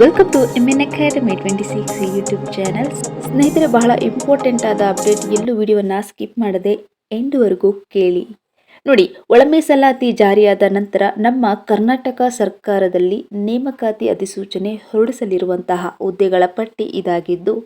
Welcome to M N academy twenty six YouTube channel ಸ್ನೇಹಿತರೆ, ಬಹಳ important ಆದ update ಎಲ್ಲೂ ವಿಡಿಯೋವನ್ನು ಸ್ಕಿಪ್ ಮಾಡದೆ ಎಂಡ್ವರೆಗೂ ಕೇಳಿ. ನೋಡಿ ಒಳ ಮೀಸಲಾತಿ ಜಾರಿಯಾದ ನಂತರ ನಮ್ಮ ಕರ್ನಾಟಕ ಸರ್ಕಾರದಲ್ಲಿ ನೇಮಕಾತಿ ಅಧಿಸೂಚನೆ ಹೊರಡಿಸಲಿರುವಂತಹ ಹುದ್ದೆಗಳ ಪಟ್ಟಿ ಇದಾಗಿದ್ದು,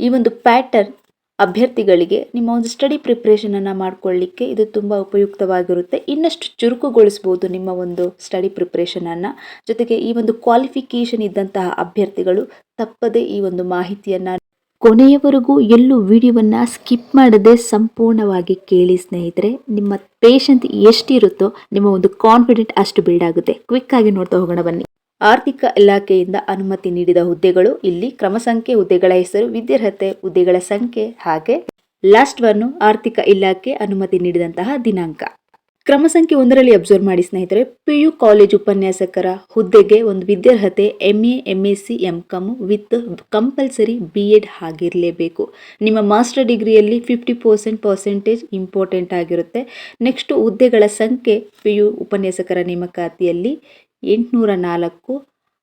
ಈ ಒಂದು ಪ್ಯಾಟರ್ನ್ ಅಭ್ಯರ್ಥಿಗಳಿಗೆ ನಿಮ್ಮ ಒಂದು ಸ್ಟಡಿ ಪ್ರಿಪ್ರೇಷನನ್ನು ಮಾಡ್ಕೊಳ್ಳಿಕ್ಕೆ ಇದು ತುಂಬ ಉಪಯುಕ್ತವಾಗಿರುತ್ತೆ. ಇನ್ನಷ್ಟು ಚುರುಕುಗೊಳಿಸ್ಬೋದು ನಿಮ್ಮ ಒಂದು ಸ್ಟಡಿ ಪ್ರಿಪ್ರೇಷನನ್ನು ಜೊತೆಗೆ ಈ ಒಂದು ಕ್ವಾಲಿಫಿಕೇಷನ್ ಇದ್ದಂತಹ ಅಭ್ಯರ್ಥಿಗಳು ತಪ್ಪದೇ ಈ ಒಂದು ಮಾಹಿತಿಯನ್ನು ಕೊನೆಯವರೆಗೂ ಎಲ್ಲೂ ವಿಡಿಯೋವನ್ನು ಸ್ಕಿಪ್ ಮಾಡದೆ ಸಂಪೂರ್ಣವಾಗಿ ಕೇಳಿ ಸ್ನೇಹಿತರೆ, ನಿಮ್ಮ ಪೇಷಂಟ್ ಎಷ್ಟಿರುತ್ತೋ, ನಿಮ್ಮ ಒಂದು ಕಾನ್ಫಿಡೆಂಟ್ ಅಷ್ಟು ಬಿಲ್ಡ್ ಆಗುತ್ತೆ. ಕ್ವಿಕ್ ಆಗಿ ನೋಡ್ತಾ ಹೋಗೋಣ ಬನ್ನಿ. ಆರ್ಥಿಕ ಇಲಾಖೆಯಿಂದ ಅನುಮತಿ ನೀಡಿದ ಹುದ್ದೆಗಳು ಇಲ್ಲಿ ಕ್ರಮ ಸಂಖ್ಯೆ ಹುದ್ದೆಗಳ ಹೆಸರು ವಿದ್ಯಾರ್ಹತೆ ಹುದ್ದೆಗಳ ಸಂಖ್ಯೆ ಹಾಗೆ ಲಾಸ್ಟ್ ಒನ್ನು ಆರ್ಥಿಕ ಇಲಾಖೆ ಅನುಮತಿ ನೀಡಿದಂತಹ ದಿನಾಂಕ. ಕ್ರಮ ಸಂಖ್ಯೆ ಒಂದರಲ್ಲಿ ಅಬ್ಸರ್ವ್ ಮಾಡಿ ಸ್ನೇಹಿತರೆ ಪಿ ಯು ಕಾಲೇಜ್ ಉಪನ್ಯಾಸಕರ ಹುದ್ದೆಗೆ ಒಂದು ವಿದ್ಯಾರ್ಹತೆ M A M S C M com with compulsory B Ed ಆಗಿರಲೇಬೇಕು. ನಿಮ್ಮ ಮಾಸ್ಟರ್ ಡಿಗ್ರಿಯಲ್ಲಿ ಫಿಫ್ಟಿ ಪರ್ಸೆಂಟ್ ಪರ್ಸೆಂಟೇಜ್ ಇಂಪಾರ್ಟೆಂಟ್ ಆಗಿರುತ್ತೆ. ನೆಕ್ಸ್ಟ್ ಹುದ್ದೆಗಳ ಸಂಖ್ಯೆ ಪಿ ಯು ಉಪನ್ಯಾಸಕರ ನೇಮಕಾತಿಯಲ್ಲಿ ಎಂಟುನೂರ ನಾಲ್ಕು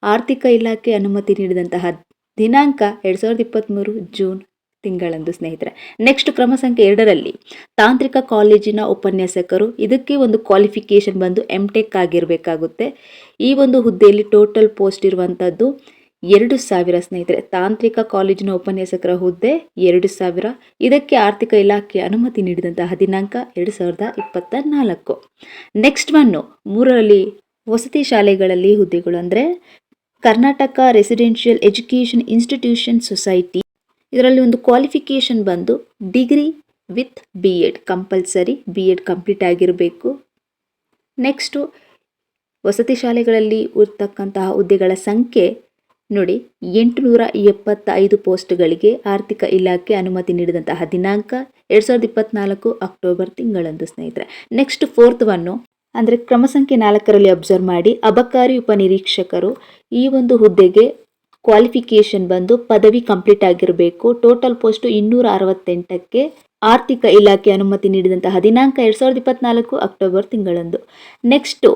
ಆರ್ಥಿಕ ಇಲಾಖೆ ಅನುಮತಿ ನೀಡಿದಂತಹ ದಿನಾಂಕ ಎರಡು ಸಾವಿರದ ಇಪ್ಪತ್ತ್ಮೂರು ಜೂನ್ ತಿಂಗಳಂದು, ಸ್ನೇಹಿತರೆ. ನೆಕ್ಸ್ಟ್ ಕ್ರಮ ಸಂಖ್ಯೆ ಎರಡರಲ್ಲಿ ತಾಂತ್ರಿಕ ಕಾಲೇಜಿನ ಉಪನ್ಯಾಸಕರು ಇದಕ್ಕೆ ಒಂದು ಕ್ವಾಲಿಫಿಕೇಷನ್ ಬಂದು ಎಂ ಟೆಕ್ ಆಗಿರಬೇಕಾಗುತ್ತೆ. ಈ ಒಂದು ಹುದ್ದೆಯಲ್ಲಿ ಟೋಟಲ್ ಪೋಸ್ಟ್ ಇರುವಂಥದ್ದು ಎರಡು ಸಾವಿರ, ಸ್ನೇಹಿತರೆ. ತಾಂತ್ರಿಕ ಕಾಲೇಜಿನ ಉಪನ್ಯಾಸಕರ ಹುದ್ದೆ ಎರಡು ಸಾವಿರ. ಇದಕ್ಕೆ ಆರ್ಥಿಕ ಇಲಾಖೆ ಅನುಮತಿ ನೀಡಿದಂತಹ ದಿನಾಂಕ ಎರಡು ಸಾವಿರದ ಇಪ್ಪತ್ತ ನಾಲ್ಕು ನೆಕ್ಸ್ಟ್ ಒನ್ನು ಮೂರರಲ್ಲಿ ವಸತಿ ಶಾಲೆಗಳಲ್ಲಿ ಹುದ್ದೆಗಳು ಅಂದರೆ Karnataka residential education institution society ಇದರಲ್ಲಿ ಒಂದು ಕ್ವಾಲಿಫಿಕೇಷನ್ ಬಂದು degree with B Ed compulsory B Ed complete ಆಗಿರಬೇಕು. ನೆಕ್ಸ್ಟು ವಸತಿ ಶಾಲೆಗಳಲ್ಲಿ ಇರ್ತಕ್ಕಂತಹ ಹುದ್ದೆಗಳ ಸಂಖ್ಯೆ ನೋಡಿ ಎಂಟುನೂರ ಎಪ್ಪತ್ತೈದು ಪೋಸ್ಟ್ಗಳಿಗೆ ಆರ್ಥಿಕ ಇಲಾಖೆ ಅನುಮತಿ ನೀಡಿದಂತಹ ದಿನಾಂಕ ಎರಡು ಸಾವಿರದ ಇಪ್ಪತ್ತ್ನಾಲ್ಕು ಅಕ್ಟೋಬರ್ ತಿಂಗಳಂದು ಸ್ನೇಹಿತರೆ. ನೆಕ್ಸ್ಟ್ ಫೋರ್ತ್ ಒನ್ನು ಅಂದರೆ ಕ್ರಮ ಸಂಖ್ಯೆ ನಾಲ್ಕರಲ್ಲಿ ಅಬ್ಸರ್ವ್ ಮಾಡಿ ಅಬಕಾರಿ ಉಪನಿರೀಕ್ಷಕರು ಈ ಒಂದು ಹುದ್ದೆಗೆ ಕ್ವಾಲಿಫಿಕೇಷನ್ ಬಂದು ಪದವಿ ಕಂಪ್ಲೀಟ್ ಆಗಿರಬೇಕು. ಟೋಟಲ್ ಪೋಸ್ಟು ಇನ್ನೂರ ಅರವತ್ತೆಂಟಕ್ಕೆ ಆರ್ಥಿಕ ಇಲಾಖೆ ಅನುಮತಿ ನೀಡಿದಂತಹ ದಿನಾಂಕ ಎರಡು ಸಾವಿರದ ಇಪ್ಪತ್ನಾಲ್ಕು ಅಕ್ಟೋಬರ್ ತಿಂಗಳಂದು. ನೆಕ್ಸ್ಟು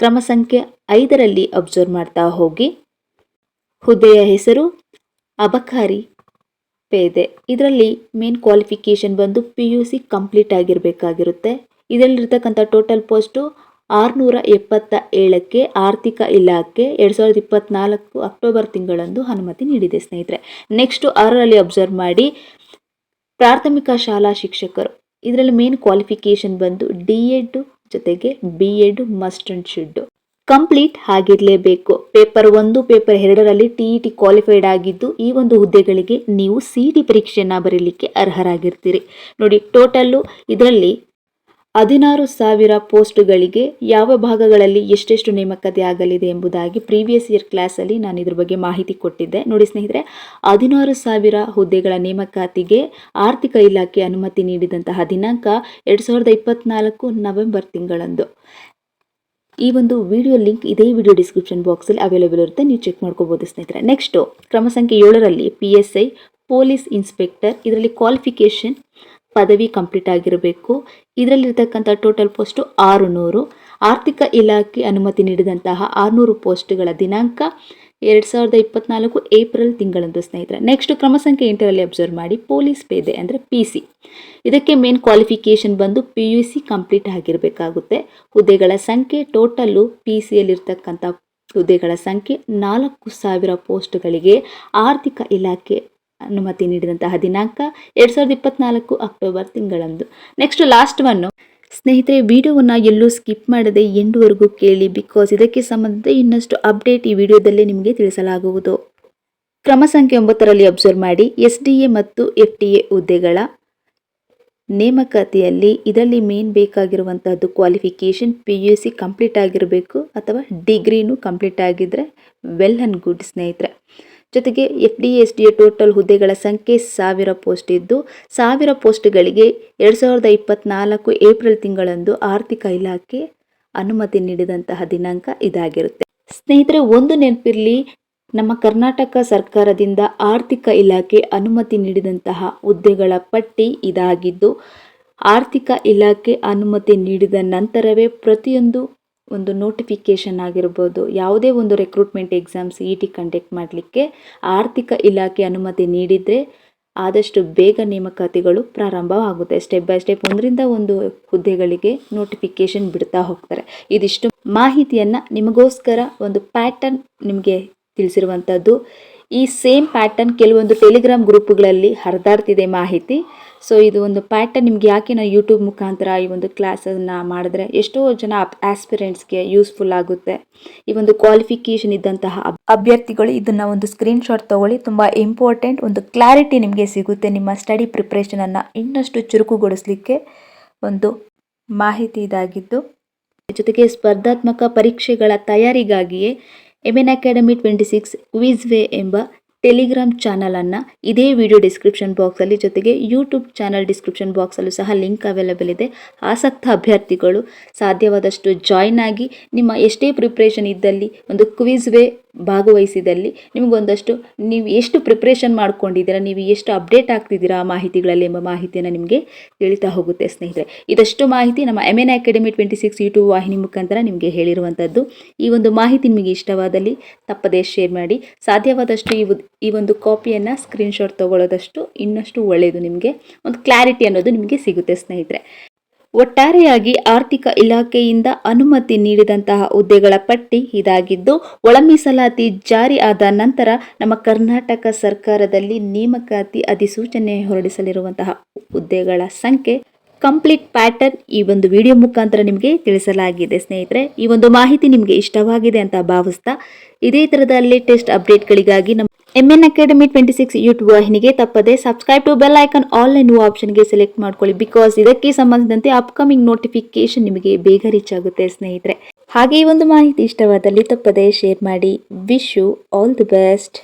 ಕ್ರಮ ಸಂಖ್ಯೆ ಐದರಲ್ಲಿ ಅಬ್ಸರ್ವ್ ಮಾಡ್ತಾ ಹೋಗಿ. ಹುದ್ದೆಯ ಹೆಸರು ಅಬಕಾರಿ ಪೇದೆ. ಇದರಲ್ಲಿ ಮೇನ್ ಕ್ವಾಲಿಫಿಕೇಷನ್ ಬಂದು ಪಿ ಯು ಸಿ ಕಂಪ್ಲೀಟ್ ಆಗಿರಬೇಕಾಗಿರುತ್ತೆ. ಇದರಲ್ಲಿರ್ತಕ್ಕಂಥ ಟೋಟಲ್ ಪೋಸ್ಟು ಆರುನೂರ ಎಪ್ಪತ್ತ ಏಳಕ್ಕೆ ಆರ್ಥಿಕ ಇಲಾಖೆ ಎರಡು ಸಾವಿರದ ಇಪ್ಪತ್ನಾಲ್ಕು ಅಕ್ಟೋಬರ್ ತಿಂಗಳಂದು ಅನುಮತಿ ನೀಡಿದೆ, ಸ್ನೇಹಿತರೆ. ನೆಕ್ಸ್ಟು ಆರರಲ್ಲಿ ಅಬ್ಸರ್ವ್ ಮಾಡಿ. ಪ್ರಾಥಮಿಕ ಶಾಲಾ ಶಿಕ್ಷಕರು. ಇದರಲ್ಲಿ ಮೇನ್ ಕ್ವಾಲಿಫಿಕೇಷನ್ ಬಂದು ಡಿ ಎಡ್ ಜೊತೆಗೆ B Ed must and should complete ಆಗಿರಲೇಬೇಕು. Paper ಒಂದು ಪೇಪರ್ ಎರಡರಲ್ಲಿ ಟಿ ಇ ಟಿ ಕ್ವಾಲಿಫೈಡ್ ಆಗಿದ್ದು, ಈ ಒಂದು ಹುದ್ದೆಗಳಿಗೆ ನೀವು ಸಿ ಟಿ ಪರೀಕ್ಷೆಯನ್ನು ಬರೀಲಿಕ್ಕೆ ಅರ್ಹರಾಗಿರ್ತೀರಿ. ನೋಡಿ ಟೋಟಲ್ಲು ಇದರಲ್ಲಿ ಹದಿನಾರು ಸಾವಿರ ಪೋಸ್ಟ್ಗಳಿಗೆ ಯಾವ ಭಾಗಗಳಲ್ಲಿ ಎಷ್ಟೆಷ್ಟು ನೇಮಕತೆ ಆಗಲಿದೆ ಎಂಬುದಾಗಿ ಪ್ರೀವಿಯಸ್ ಇಯರ್ ಕ್ಲಾಸಲ್ಲಿ ನಾನು ಇದ್ರ ಬಗ್ಗೆ ಮಾಹಿತಿ ಕೊಟ್ಟಿದ್ದೆ. ನೋಡಿ ಸ್ನೇಹಿತರೆ, ಹದಿನಾರು ಸಾವಿರ ಹುದ್ದೆಗಳ ನೇಮಕಾತಿಗೆ ಆರ್ಥಿಕ ಇಲಾಖೆ ಅನುಮತಿ ನೀಡಿದಂತಹ ದಿನಾಂಕ ಎರಡು ಸಾವಿರದ ಇಪ್ಪತ್ನಾಲ್ಕು ನವೆಂಬರ್ ತಿಂಗಳಂದು. ಈ ಒಂದು ವಿಡಿಯೋ ಲಿಂಕ್ ಇದೇ ವಿಡಿಯೋ ಡಿಸ್ಕ್ರಿಪ್ಷನ್ ಬಾಕ್ಸಲ್ಲಿ ಅವೈಲೇಬಲ್ ಇರುತ್ತೆ. ನೀವು ಚೆಕ್ ಮಾಡ್ಕೋಬೋದು ಸ್ನೇಹಿತರೆ. ನೆಕ್ಸ್ಟು ಕ್ರಮ ಸಂಖ್ಯೆ ಏಳರಲ್ಲಿ P S I police inspector ಇದರಲ್ಲಿ ಕ್ವಾಲಿಫಿಕೇಷನ್ ಪದವಿ ಕಂಪ್ಲೀಟ್ ಆಗಿರಬೇಕು. ಇದರಲ್ಲಿರ್ತಕ್ಕಂಥ ಟೋಟಲ್ ಪೋಸ್ಟು ಆರು ನೂರು ಆರ್ಥಿಕ ಇಲಾಖೆ ಅನುಮತಿ ನೀಡಿದಂತಹ ಆರುನೂರು ಪೋಸ್ಟ್ಗಳ ದಿನಾಂಕ ಎರಡು ಸಾವಿರದ ಇಪ್ಪತ್ನಾಲ್ಕು ಏಪ್ರಿಲ್ ತಿಂಗಳಂದು ಸ್ನೇಹಿತರೆ. ನೆಕ್ಸ್ಟ್ ಕ್ರಮ ಸಂಖ್ಯೆ ಎಂಟರಲ್ಲಿ ಅಬ್ಸರ್ವ್ ಮಾಡಿ. ಪೊಲೀಸ್ ಪೇದೆ ಅಂದರೆ ಪಿ ಸಿ ಇದಕ್ಕೆ ಮೇನ್ ಕ್ವಾಲಿಫಿಕೇಷನ್ ಬಂದು ಪಿ ಯು ಸಿ ಕಂಪ್ಲೀಟ್ ಆಗಿರಬೇಕಾಗುತ್ತೆ. ಹುದ್ದೆಗಳ ಸಂಖ್ಯೆ ಟೋಟಲ್ಲು ಪಿ ಸಿಯಲ್ಲಿರ್ತಕ್ಕಂಥ ಹುದ್ದೆಗಳ ಸಂಖ್ಯೆ ನಾಲ್ಕು ಸಾವಿರ ಪೋಸ್ಟ್ಗಳಿಗೆ ಆರ್ಥಿಕ ಇಲಾಖೆ ಅನುಮತಿ ನೀಡಿದಂತಹ ದಿನಾಂಕ ಎರಡು ಸಾವಿರದ ಇಪ್ಪತ್ನಾಲ್ಕು ಅಕ್ಟೋಬರ್ ತಿಂಗಳಂದು. ನೆಕ್ಸ್ಟ್ ಲಾಸ್ಟ್ ಒನ್ನು ಸ್ನೇಹಿತರೆ, ವಿಡಿಯೋವನ್ನು ಎಲ್ಲೂ ಸ್ಕಿಪ್ ಮಾಡದೆ ಎಂಡುವರೆಗೂ ಕೇಳಿ ಬಿಕಾಸ್ ಇದಕ್ಕೆ ಸಂಬಂಧಿಸಿದ ಇನ್ನಷ್ಟು ಅಪ್ಡೇಟ್ ಈ ವಿಡಿಯೋದಲ್ಲೇ ನಿಮಗೆ ತಿಳಿಸಲಾಗುವುದು. ಕ್ರಮ ಸಂಖ್ಯೆ ಒಂಬತ್ತರಲ್ಲಿ ಅಬ್ಸರ್ವ್ ಮಾಡಿ. ಎಸ್ ಡಿ ಎ ಮತ್ತು ಎಫ್ ಟಿ ಎ ಹುದ್ದೆಗಳ ನೇಮಕಾತಿಯಲ್ಲಿ ಇದರಲ್ಲಿ main ಬೇಕಾಗಿರುವಂತಹದ್ದು qualification P U C complete ಆಗಿರಬೇಕು ಅಥವಾ ಡಿಗ್ರಿನೂ ಕಂಪ್ಲೀಟ್ ಆಗಿದ್ದರೆ ವೆಲ್ ಆ್ಯಂಡ್ ಗುಡ್ ಸ್ನೇಹಿತರೆ. ಜೊತೆಗೆ F D S D total ಹುದ್ದೆಗಳ ಸಂಖ್ಯೆ ಸಾವಿರ ಪೋಸ್ಟ್ ಇದ್ದು, ಸಾವಿರ ಪೋಸ್ಟ್ಗಳಿಗೆ ಎರಡು ಸಾವಿರದ ಇಪ್ಪತ್ನಾಲ್ಕು ಏಪ್ರಿಲ್ ತಿಂಗಳಂದು ಆರ್ಥಿಕ ಇಲಾಖೆ ಅನುಮತಿ ನೀಡಿದಂತಹ ದಿನಾಂಕ ಇದಾಗಿರುತ್ತೆ. ಸ್ನೇಹಿತರೆ, ಒಂದು ನೆನಪಿರಲಿ, ನಮ್ಮ ಕರ್ನಾಟಕ ಸರ್ಕಾರದಿಂದ ಆರ್ಥಿಕ ಇಲಾಖೆ ಅನುಮತಿ ನೀಡಿದಂತಹ ಹುದ್ದೆಗಳ ಪಟ್ಟಿ ಇದಾಗಿದ್ದು, ಆರ್ಥಿಕ ಇಲಾಖೆ ಅನುಮತಿ ನೀಡಿದ ನಂತರವೇ ಪ್ರತಿಯೊಂದು ಒಂದು ನೋಟಿಫಿಕೇಷನ್ ಆಗಿರ್ಬೋದು, ಯಾವುದೇ ಒಂದು recruitment exams E T conduct ಮಾಡಲಿಕ್ಕೆ ಆರ್ಥಿಕ ಇಲಾಖೆ ಅನುಮತಿ ನೀಡಿದರೆ ಆದಷ್ಟು ಬೇಗ ನೇಮಕಾತಿಗಳು ಪ್ರಾರಂಭವಾಗುತ್ತೆ. ಸ್ಟೆಪ್ ಬೈ ಸ್ಟೆಪ್ ಒಂದರಿಂದ ಒಂದು ಹುದ್ದೆಗಳಿಗೆ ನೋಟಿಫಿಕೇಷನ್ ಬಿಡ್ತಾ ಹೋಗ್ತಾರೆ. ಇದಿಷ್ಟು ಮಾಹಿತಿಯನ್ನು ನಿಮಗೋಸ್ಕರ ಒಂದು ಪ್ಯಾಟರ್ನ್ ನಿಮಗೆ ತಿಳಿಸಿರುವಂಥದ್ದು ಈ ಸೇಮ್ ಪ್ಯಾಟರ್ನ್ ಕೆಲವೊಂದು ಟೆಲಿಗ್ರಾಮ್ ಗ್ರೂಪ್ಗಳಲ್ಲಿ ಹರಿದಾಡ್ತಿದೆ ಮಾಹಿತಿ. ಸೊ ಇದು ಒಂದು ಪ್ಯಾಟರ್ನ್ ನಿಮ್ಗೆ ಯಾಕೆ ನಾವು ಯೂಟ್ಯೂಬ್ ಮುಖಾಂತರ ಈ ಒಂದು ಕ್ಲಾಸನ್ನು ಮಾಡಿದ್ರೆ ಎಷ್ಟೋ ಜನ ಆಸ್ಪಿರೆಂಟ್ಸ್ಗೆ ಯೂಸ್ಫುಲ್ ಆಗುತ್ತೆ. ಈ ಒಂದು ಕ್ವಾಲಿಫಿಕೇಷನ್ ಇದ್ದಂತಹ ಅಭ್ಯರ್ಥಿಗಳು ಇದನ್ನು ಒಂದು ಸ್ಕ್ರೀನ್ಶಾಟ್ ತಗೊಳ್ಳಿ. ತುಂಬ ಇಂಪಾರ್ಟೆಂಟ್ ಒಂದು ಕ್ಲಾರಿಟಿ ನಿಮಗೆ ಸಿಗುತ್ತೆ ನಿಮ್ಮ ಸ್ಟಡಿ ಪ್ರಿಪ್ರೇಷನನ್ನು ಇನ್ನಷ್ಟು ಚುರುಕುಗೊಳಿಸಲಿಕ್ಕೆ ಒಂದು ಮಾಹಿತಿ ಇದಾಗಿದ್ದು. ಜೊತೆಗೆ ಸ್ಪರ್ಧಾತ್ಮಕ ಪರೀಕ್ಷೆಗಳ ತಯಾರಿಗಾಗಿಯೇ M N academy twenty six quiz way ಎಂಬ ಟೆಲಿಗ್ರಾಮ್ ಚಾನಲನ್ನು ಇದೇ ವಿಡಿಯೋ ಡಿಸ್ಕ್ರಿಪ್ಷನ್ ಬಾಕ್ಸಲ್ಲಿ ಜೊತೆಗೆ ಯೂಟ್ಯೂಬ್ ಚಾನಲ್ ಡಿಸ್ಕ್ರಿಪ್ಷನ್ ಬಾಕ್ಸಲ್ಲೂ ಸಹ ಲಿಂಕ್ ಅವೈಲೇಬಲ್ ಇದೆ. ಆಸಕ್ತ ಅಭ್ಯರ್ಥಿಗಳು ಸಾಧ್ಯವಾದಷ್ಟು ಜಾಯ್ನ್ ಆಗಿ ನಿಮ್ಮ ಎಷ್ಟೇ ಪ್ರಿಪ್ರೇಷನ್ ಇದ್ದಲ್ಲಿ ಒಂದು ಕ್ವಿಜ್ ವೇ ಭಾಗವಹಿಸಿದಲ್ಲಿ ನಿಮಗೊಂದಷ್ಟು ನೀವು ಎಷ್ಟು ಪ್ರಿಪ್ರೇಷನ್ ಮಾಡ್ಕೊಂಡಿದ್ದೀರಾ, ನೀವು ಎಷ್ಟು ಅಪ್ಡೇಟ್ ಆಗ್ತಿದ್ದೀರಾ ಆ ಮಾಹಿತಿಗಳಲ್ಲಿ ಎಂಬ ಮಾಹಿತಿಯನ್ನು ನಿಮಗೆ ತಿಳಿತಾ ಹೋಗುತ್ತೆ ಸ್ನೇಹಿತರೆ. ಇದಷ್ಟು ಮಾಹಿತಿ ನಮ್ಮ M N academy twenty six YouTube ವಾಹಿನಿ ಮುಖಾಂತರ ನಿಮಗೆ ಹೇಳಿರುವಂಥದ್ದು ಈ ಒಂದು ಮಾಹಿತಿ ನಿಮಗೆ ಇಷ್ಟವಾದಲ್ಲಿ ತಪ್ಪದೇ ಶೇರ್ ಮಾಡಿ. ಸಾಧ್ಯವಾದಷ್ಟು ಈ ಈ ಒಂದು ಕಾಪಿಯನ್ನು ಸ್ಕ್ರೀನ್ಶಾಟ್ ತೊಗೊಳ್ಳೋದಷ್ಟು ಇನ್ನಷ್ಟು ಒಳ್ಳೆಯದು ನಿಮಗೆ, ಒಂದು ಕ್ಲಾರಿಟಿ ಅನ್ನೋದು ನಿಮಗೆ ಸಿಗುತ್ತೆ ಸ್ನೇಹಿತರೆ. ಒಟ್ಟಾರೆಯಾಗಿ ಆರ್ಥಿಕ ಇಲಾಖೆಯಿಂದ ಅನುಮತಿ ನೀಡಿದಂತಹ ಹುದ್ದೆಗಳ ಪಟ್ಟಿ ಇದಾಗಿದ್ದು ಒಳ ಮೀಸಲಾತಿ ಜಾರಿ ಆದ ನಂತರ ನಮ್ಮ ಕರ್ನಾಟಕ ಸರ್ಕಾರದಲ್ಲಿ ನೇಮಕಾತಿ ಅಧಿಸೂಚನೆ ಹೊರಡಿಸಲಿರುವಂತಹ ಹುದ್ದೆಗಳ ಸಂಖ್ಯೆ ಕಂಪ್ಲೀಟ್ ಪ್ಯಾಟರ್ನ್ ಈ ಒಂದು ವಿಡಿಯೋ ಮುಖಾಂತರ ನಿಮಗೆ ತಿಳಿಸಲಾಗಿದೆ. ಸ್ನೇಹಿತರೆ, ಈ ಒಂದು ಮಾಹಿತಿ ನಿಮಗೆ ಇಷ್ಟವಾಗಿದೆ ಅಂತ ಭಾವಿಸ್ತಾ ಇದೇ ಥರದ ಲೇಟೆಸ್ಟ್ ಅಪ್ಡೇಟ್ಗಳಿಗಾಗಿ ನಮ್ಮ N academy twenty six YouTube ವಾಹಿನಿಗೆ ತಪ್ಪದೆ subscribe to bell icon all ಎನ್ನುವ ಆಪ್ಷನ್ಗೆ ಸೆಲೆಕ್ಟ್ ಮಾಡ್ಕೊಳ್ಳಿ ಬಿಕಾಸ್ ಇದಕ್ಕೆ ಸಂಬಂಧಿಸಿದಂತೆ ಅಪ್ಕಮಿಂಗ್ ನೋಟಿಫಿಕೇಶನ್ ನಿಮಗೆ ಬೇಗ ರೀಚ್ ಆಗುತ್ತೆ ಸ್ನೇಹಿತರೆ. ಹಾಗೆ ಈ ಒಂದು ಮಾಹಿತಿ ಇಷ್ಟವಾದಲ್ಲಿ ತಪ್ಪದೆ ಶೇರ್ ಮಾಡಿ. Wish you all the best